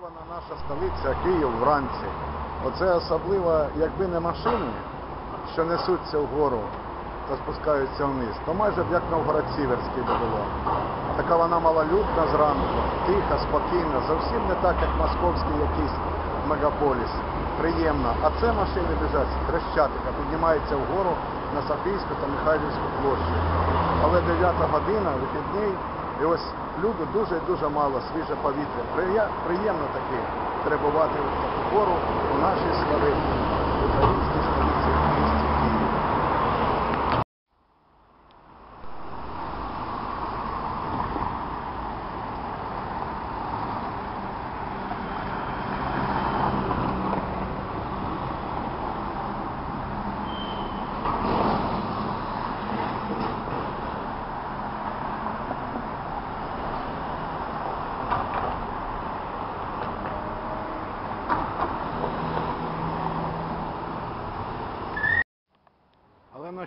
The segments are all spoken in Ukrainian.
Вона наша столиця Київ вранці. Оце особливо, якби не машини, що несуться вгору та спускаються вниз, то майже б як Новгород-Сіверський би було. Така вона малолюдна зранку, тиха, спокійна, зовсім не так, як московський якийсь мегаполіс. Приємно. А це машини біжать з Хрещатика, піднімаються вгору на Софійську та Михайлівську площу. Але 9 година, вихідний, і ось люди дуже і дуже мало свіже повітря. Приємно таки перебувати в пору у нашій славетній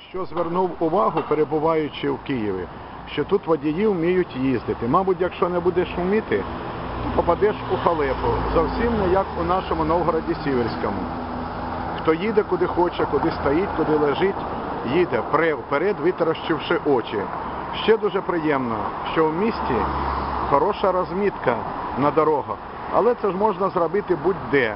що звернув увагу, перебуваючи в Києві, що тут водії вміють їздити. Мабуть, якщо не будеш вміти, попадеш у халепу. Зовсім не як у нашому Новгороді Сіверському. Хто їде куди хоче, куди стоїть, куди лежить, їде пре вперед, витаращивши очі. Ще дуже приємно, що в місті хороша розмітка на дорогах, але це ж можна зробити будь-де.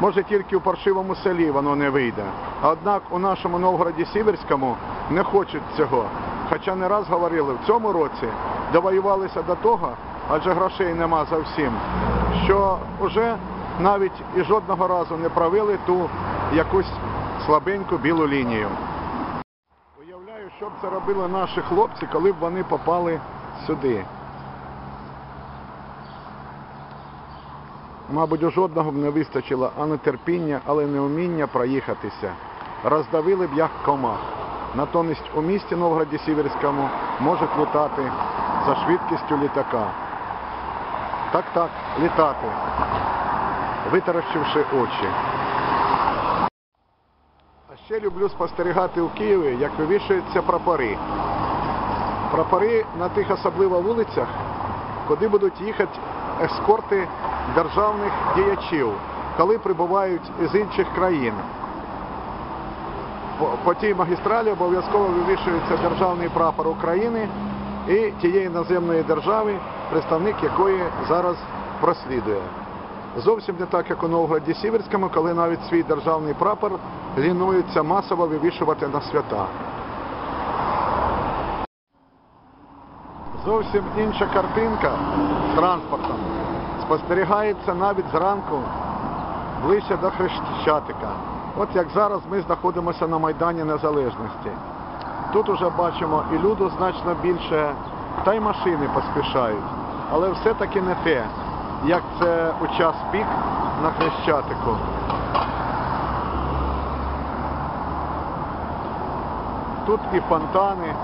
Може тільки у паршивому селі воно не вийде. Однак у нашому Новгороді Сіверському не хочуть цього. Хоча не раз говорили, в цьому році довоювалися до того, адже грошей нема зовсім, що вже навіть і жодного разу не провели ту якусь слабеньку білу лінію. Уявляю, що б це робили наші хлопці, коли б вони попали сюди. Мабуть, у жодного б не вистачило ані терпіння, але не вміння проїхатися. Роздавили б як комах. Натомість у місті Новгороді Сіверському можуть літати за швидкістю літака. Так, так, літати, витаращивши очі. А ще люблю спостерігати у Києві, як вивішуються прапори. Прапори на тих особливо вулицях, куди будуть їхати ескорти державних діячів, коли прибувають з інших країн. По, тій магістралі обов'язково вивішується державний прапор України і тієї іноземної держави, представник якої зараз прослідує. Зовсім не так, як у Новгороді Сіверському, коли навіть свій державний прапор лінуються масово вивішувати на свята. Зовсім інша картинка з транспортом спостерігається навіть зранку ближче до Хрещатика. От як зараз ми знаходимося на Майдані Незалежності. Тут уже бачимо і люду значно більше, та й машини поспішають. Але все-таки не те, як це у час пік на Хрещатику. Тут і фонтани,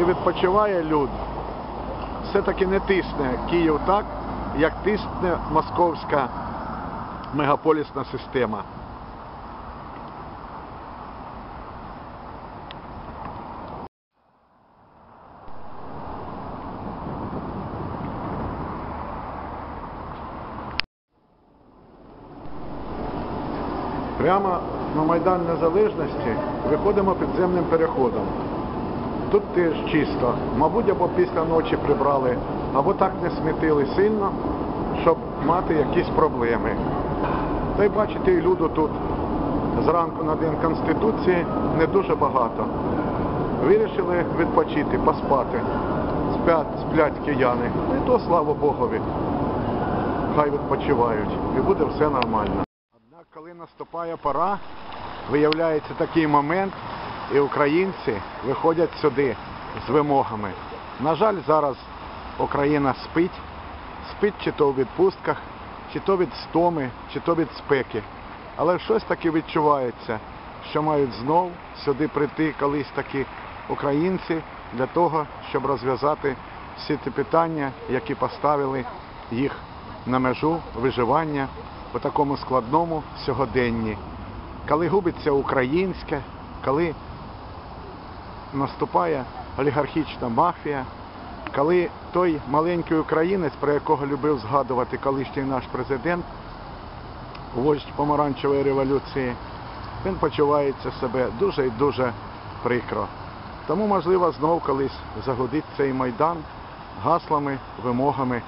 і відпочиває люд. Все-таки не тисне Київ так, як тисне московська мегаполісна система. Прямо на Майдан Незалежності виходимо підземним переходом. Тут теж чисто. Мабуть, або після ночі прибрали, або так не смітили сильно, щоб мати якісь проблеми. Та й бачите, і люду тут зранку на День Конституції не дуже багато. Вирішили відпочити, поспати. Сплять, сплять кияни. І то слава Богові. Хай відпочивають. І буде все нормально. Однак, коли наступає пора, виявляється такий момент, і українці виходять сюди з вимогами. На жаль, зараз Україна спить, спить чи то у відпустках, чи то від стоми, чи то від спеки. Але щось таки відчувається, що мають знов сюди прийти колись такі українці для того, щоб розв'язати всі ті питання, які поставили їх на межу виживання у такому складному сьогоденні. Коли губиться українське, коли наступає олігархічна мафія, коли той маленький українець, про якого любив згадувати колишній наш президент, вождь помаранчевої революції, він почувається себе дуже і дуже прикро. Тому, можливо, знов колись загудить цей майдан гаслами, вимогами.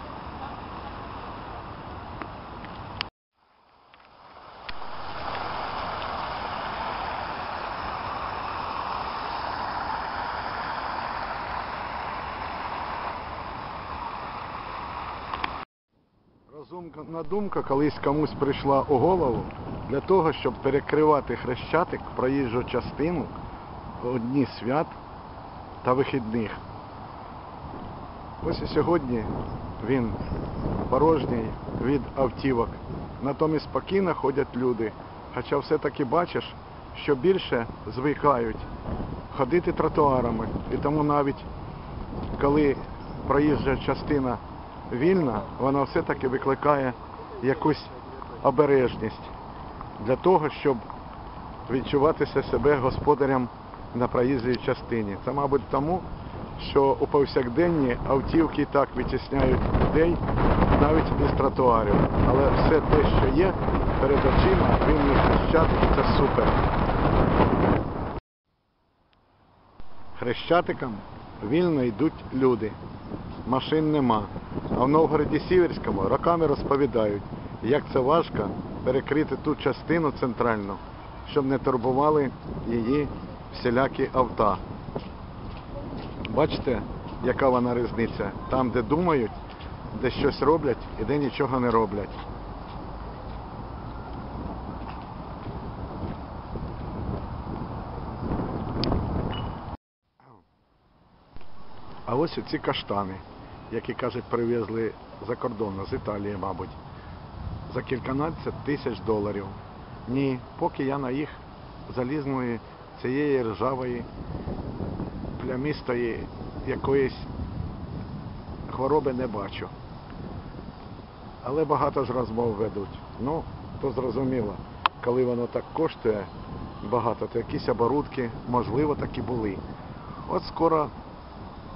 Розумна думка колись комусь прийшла у голову для того, щоб перекривати хрещатик, проїжджу частину у дні свят та вихідних. Ось і сьогодні він порожній від автівок. Натомість спокійно ходять люди. Хоча все-таки бачиш, що більше звикають ходити тротуарами. І тому навіть коли проїжджа частина вільна, вона все-таки викликає якусь обережність для того, щоб відчуватися себе господарем на проїжджій частині. Це, мабуть, тому, що у повсякденні автівки так витісняють людей навіть із тротуарів. Але все те, що є перед очима, вільний хрещатик це супер. Хрещатикам вільно йдуть люди. Машин нема. А в Новгороді Сіверському роками розповідають, як це важко перекрити ту частину центральну, щоб не турбували її всілякі авто. Бачите, яка вона різниця? Там, де думають, де щось роблять і де нічого не роблять. Ось оці каштани, які, кажуть, привезли за кордону, з Італії, мабуть, за кільканадцять тисяч доларів. Ні, поки я на їх залізної цієї ржавої, плямистої якоїсь хвороби не бачу. Але багато ж розмов ведуть. Ну, то зрозуміло, коли воно так коштує багато, то якісь оборудки, можливо, такі були. От скоро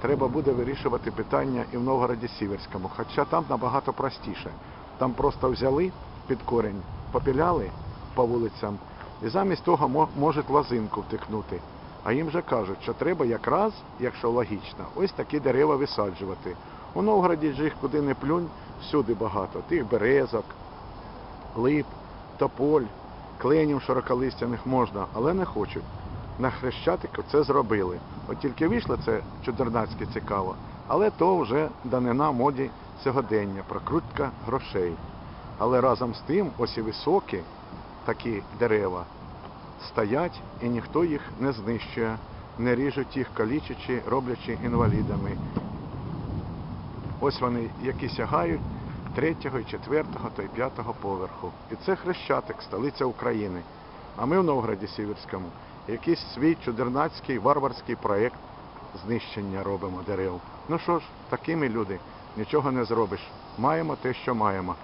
треба буде вирішувати питання і в Новгороді Сіверському, хоча там набагато простіше. Там просто взяли під корінь, попіляли по вулицям і замість того можуть лозинку втикнути. А їм же кажуть, що треба якраз, якщо логічно, ось такі дерева висаджувати. У Новгороді ж їх куди не плюнь, всюди багато. Тих березок, лип, тополь, кленів широколистяних можна, але не хочуть. На Хрещатику це зробили. От тільки вийшло це чудернацьке цікаво, але то вже данина моді сьогодення, прокрутка грошей. Але разом з тим ось і високі такі дерева стоять і ніхто їх не знищує, не ріжуть їх калічачи, роблячи інвалідами. Ось вони, які сягають третього, і четвертого та й п'ятого поверху. І це Хрещатик, столиця України. А ми в Новгороді Сіверському якийсь свій чудернацький варварський проєкт знищення робимо дерев. Ну що ж, такими люди, нічого не зробиш. Маємо те, що маємо.